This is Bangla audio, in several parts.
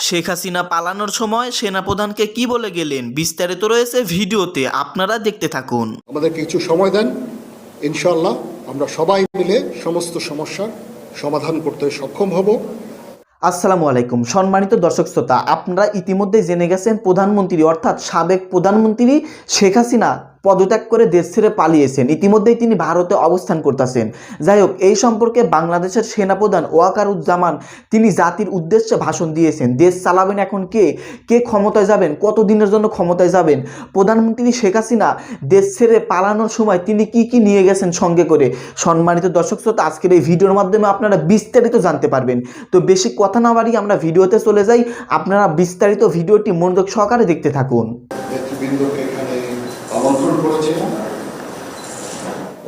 শেখ হাসিনা পালানোর সময় সেনাপ্রধানকে কি বলে গেলেন? বিস্তারিত রয়েছে ভিডিওতে আপনারা দেখতে থাকুন। আমাদের কিছু সময় দেন ইনশাল্লাহ আমরা সবাই মিলে সমস্ত সমস্যার সমাধান করতে সক্ষম হব। আসসালামু আলাইকুম। সম্মানিত দর্শক শ্রোতা আপনারা ইতিমধ্যে জেনে গেছেন প্রধানমন্ত্রী অর্থাৎ সাবেক প্রধানমন্ত্রী শেখ হাসিনা পদত্যাগ করে দেশ ছেড়ে পালিয়েছেন। ইতিমধ্যেই তিনি ভারতে অবস্থান করতেছেন। যাই হোক, এই সম্পর্কে বাংলাদেশের সেনাপ্রধান ওয়াকারুজ্জামান তিনি জাতির উদ্দেশ্যে ভাষণ দিয়েছেন। দেশ চালাবেন এখন কে? কে ক্ষমতায় যাবেন? কত দিনের জন্য ক্ষমতায় যাবেন? প্রধানমন্ত্রী শেখ হাসিনা দেশ ছেড়ে পালানোর সময় তিনি কি কি নিয়ে গেছেন সঙ্গে করে? সম্মানিত দর্শক শ্রোতা, আজকের এই ভিডিওর মাধ্যমে আপনারা বিস্তারিত জানতে পারবেন। তো বেশি কথা না বাড়িয়ে আমরা ভিডিওতে চলে যাই। আপনারা বিস্তারিত ভিডিওটি মনোযোগ সহকারে দেখতে থাকুন।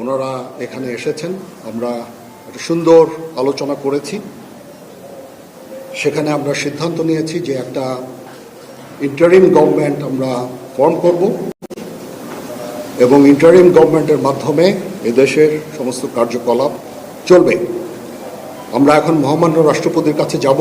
ওনারা এখানে এসেছেন। আমরা একটা সুন্দর আলোচনা করেছি। সেখানে আমরা সিদ্ধান্ত নিয়েছি যে একটা ইন্টারিম গভর্নমেন্ট আমরা ফর্ম করব এবং ইন্টারিম গভর্নমেন্টের মাধ্যমে এদেশের সমস্ত কার্যকলাপ চলবে। আমরা এখন মহামান্য রাষ্ট্রপতির কাছে যাব।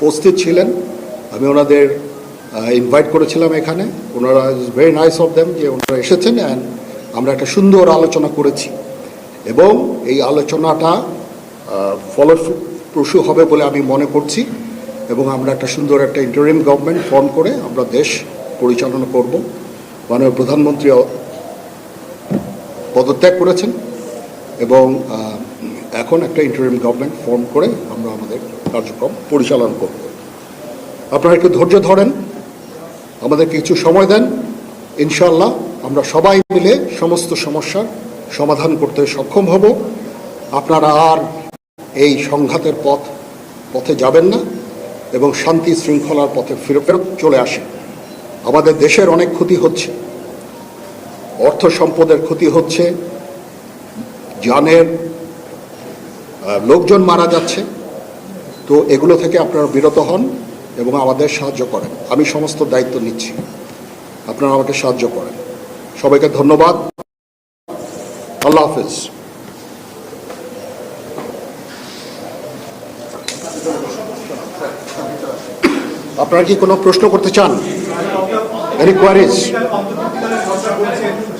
উপস্থিত ছিলেন। আমি ওনাদের ইনভাইট করেছিলাম এখানে। ওনারা is very nice of them যে ওনারা এসেছেন অ্যান্ড আমরা একটা সুন্দর আলোচনা করেছি। এবং এই আলোচনাটা ফলপ্রসূ হবে বলে আমি মনে করছি। এবং আমরা একটা সুন্দর একটা ইন্টারিম গভর্নমেন্ট ফর্ম করে আমরা দেশ পরিচালনা করব। মাননীয় প্রধানমন্ত্রী পদত্যাগ করেছেন। এবং এখন একটা ইন্টারিম গভর্নমেন্ট ফর্ম করে আমরা আমাদের কার্যক্রম পরিচালনা করব। আপনারা একটু ধৈর্য ধরেন, আমাদের কিছু সময় দেন ইনশাল্লাহ আমরা সবাই মিলে সমস্ত সমস্যার সমাধান করতে সক্ষম হব। আপনারা আর এই সংঘাতের পথ, পথে যাবেন না এবং শান্তি শৃঙ্খলার পথে ফিরে, ফেরত চলে আসে আমাদের দেশের অনেক ক্ষতি হচ্ছে, অর্থ সম্পদের ক্ষতি হচ্ছে জানের লোকজন মারা যাচ্ছে, তো এগুলো থেকে আপনারা বিরত হন এবং আমাদের সাহায্য করেন। আমি সমস্ত দায়িত্ব নিচ্ছি। আপনারা আমাকে সাহায্য করেন। সবাইকে ধন্যবাদ। আল্লাহ হাফিজ। আপনারা কি কোনো প্রশ্ন করতে চান? এনি কোয়ারিজ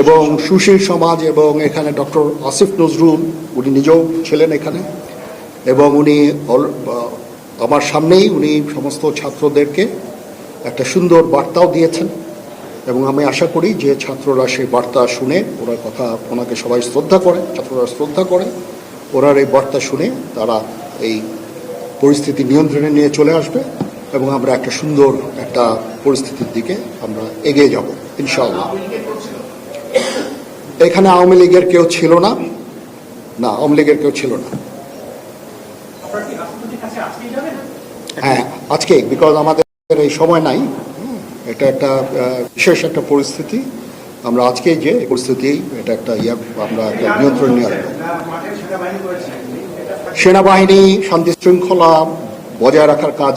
এবং সুশীল সমাজ এবং এখানে ডক্টর আসিফ নজরুল, উনি নিজেও ছিলেন এখানে, এবং উনি আমার সামনেই উনি সমস্ত ছাত্রদেরকে একটা সুন্দর বার্তাও দিয়েছেন, এবং আমি আশা করি যে ছাত্ররা সেই বার্তা শুনে, ওরা কথা, ওনাকে সবাই শ্রদ্ধা করে, ছাত্ররা শ্রদ্ধা করে ওনার এই বার্তা শুনে তারা এই পরিস্থিতি নিয়ন্ত্রণে নিয়ে চলে আসবে। এবং আমরা একটা সুন্দর একটা পরিস্থিতির দিকে আমরা এগিয়ে যাব ইনশাআল্লাহ। এখানে আওয়ামী লীগের কেউ ছিল না? না আওয়ামী লীগের কেউ ছিল না। হ্যাঁ আজকে বিকজ আমাদের এই সময় নাই। এটা একটা বিশেষ একটা পরিস্থিতি। আমরা আজকে যে পরিস্থিতি এটা একটা ইয়া আমরা একটা নিয়ন্ত্রণ নিয়ে আসব। সেনাবাহিনী শান্তি শৃঙ্খলা বজায় রাখার কাজ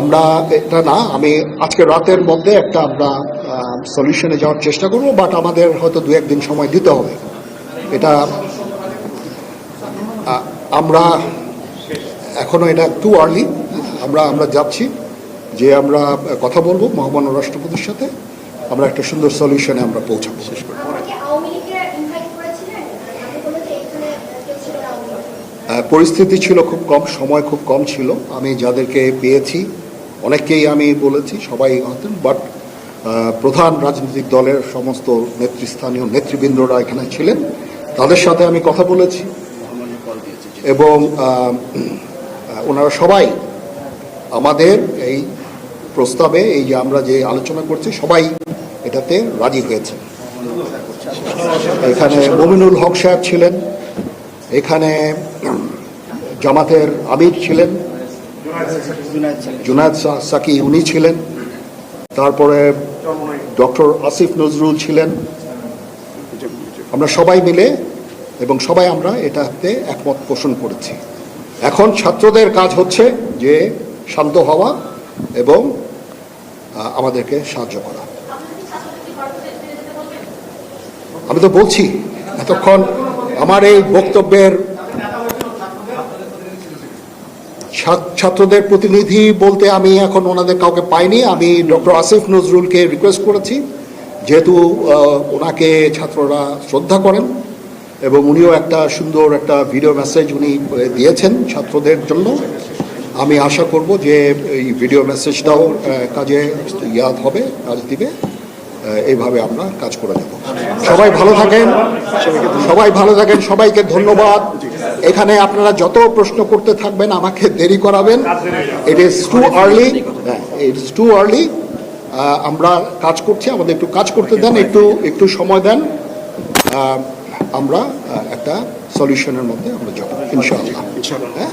আমরা এটা না আমি আজকে রাতের মধ্যে একটা আমরা সলিউশনে যাওয়ার চেষ্টা করব বাট আমাদের হয়তো দু একদিন সময় দিতে হবে। এটা আমরা এখনও এটা টু আর্লি আমরা আমরা যাচ্ছি যে আমরা কথা বলব মহামান্য রাষ্ট্রপতির সাথে আমরা একটা সুন্দর সলিউশনে আমরা পৌঁছাবো। শেষ করে আপনারা কি আওয়ামী লীগের ইনভাইট করেছিলেন? আমি বলল যে এখানে কেউ ছিল না আওয়ামী লীগ। আহ, পরিস্থিতি ছিল খুব কম সময় খুব কম ছিল। আমি যাদেরকে পেয়েছি অনেককেই আমি বলেছি, সবাই হতেন বাট প্রধান রাজনৈতিক দলের সমস্ত নেতৃস্থানীয় নেতৃবৃন্দরা এখানে ছিলেন। তাদের সাথে আমি কথা বলেছি এবং ওনারা সবাই আমাদের এই প্রস্তাবে, এই যে আমরা যে আলোচনা করছি, সবাই এটাতে রাজি হয়েছে এখানে মমিনুল হক সাহেব ছিলেন, এখানে জামাতের আমির ছিলেন জুনায়দ সাকি, উনি ছিলেন। তারপরে ডক্টর আসিফ নজরুল ছিলেন। আমরা সবাই মিলে এবং সবাই আমরা এটাতে একমত পোষণ করেছি। এখন ছাত্রদের কাজ হচ্ছে যে শান্ত হওয়া এবং আমাদেরকে সাহায্য করা। আমি তো বলছি, এতক্ষণ আমার এই বক্তব্যের ছাত্রদের প্রতিনিধি বলতে আমি এখন ওনাদের কাউকে পাইনি। আমি ডক্টর আসিফ নজরুলকে রিকোয়েস্ট করেছি। যেহেতু ওনাকে ছাত্ররা শ্রদ্ধা করেন এবং উনিও একটা সুন্দর একটা ভিডিও মেসেজ উনি দিয়েছেন ছাত্রদের জন্য। আমি আশা করব যে এই ভিডিও মেসেজটাও কাজে ইয়াদ হবে, কাজ দিবে। এইভাবে আমরা কাজ করে যাব। সবাই ভালো থাকেন, সবাই ভালো থাকেন, সবাইকে ধন্যবাদ। এখানে আপনারা যত প্রশ্ন করতে থাকবেন, আমাকে দেরি করাবেন। It is too early it is too early আমরা কাজ করছি, আমাদের একটু কাজ করতে দেন, একটু একটু সময় দেন। আমরা একটা সলিউশনের মধ্যে আমরা যাব, ইনশাআল্লাহ। হ্যাঁ?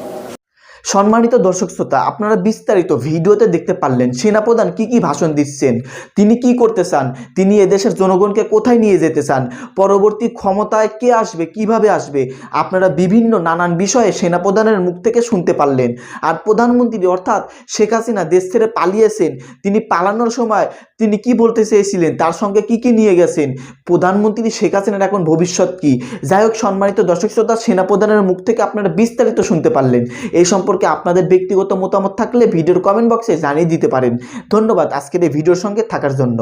সম্মানিত দর্শক শ্রোতা, আপনারা বিস্তারিত ভিডিওতে দেখতে পারলেন সেনাপ্রধান কি কি ভাষণ দিচ্ছেন, তিনি কি করতে চান, তিনি এদেশের জনগণকে কোথায় নিয়ে যেতে চান, পরবর্তী ক্ষমতায় কে আসবে, কীভাবে আসবে, আপনারা বিভিন্ন নানান বিষয়ে সেনাপ্রধানের মুখ থেকে শুনতে পারলেন। আর প্রধানমন্ত্রী অর্থাৎ শেখ হাসিনা দেশ ছেড়ে পালিয়েছেন, তিনি পালানোর সময় তিনি কি বলতে চেয়েছিলেন, তার সঙ্গে কি কি নিয়ে গেছেন, প্রধানমন্ত্রী শেখ হাসিনার এখন ভবিষ্যৎ কি? যাই হোক, সম্মানিত দর্শক শ্রোতা, সেনাপ্রধানের মুখ থেকে আপনারা বিস্তারিত শুনতে পারলেন। এই সম্পর্কে সম্পর্কে আপনাদের ব্যক্তিগত মতামত থাকলে ভিডিওর কমেন্ট বক্সে জানিয়ে দিতে পারেন। ধন্যবাদ আজকের এই ভিডিওর সঙ্গে থাকার জন্য।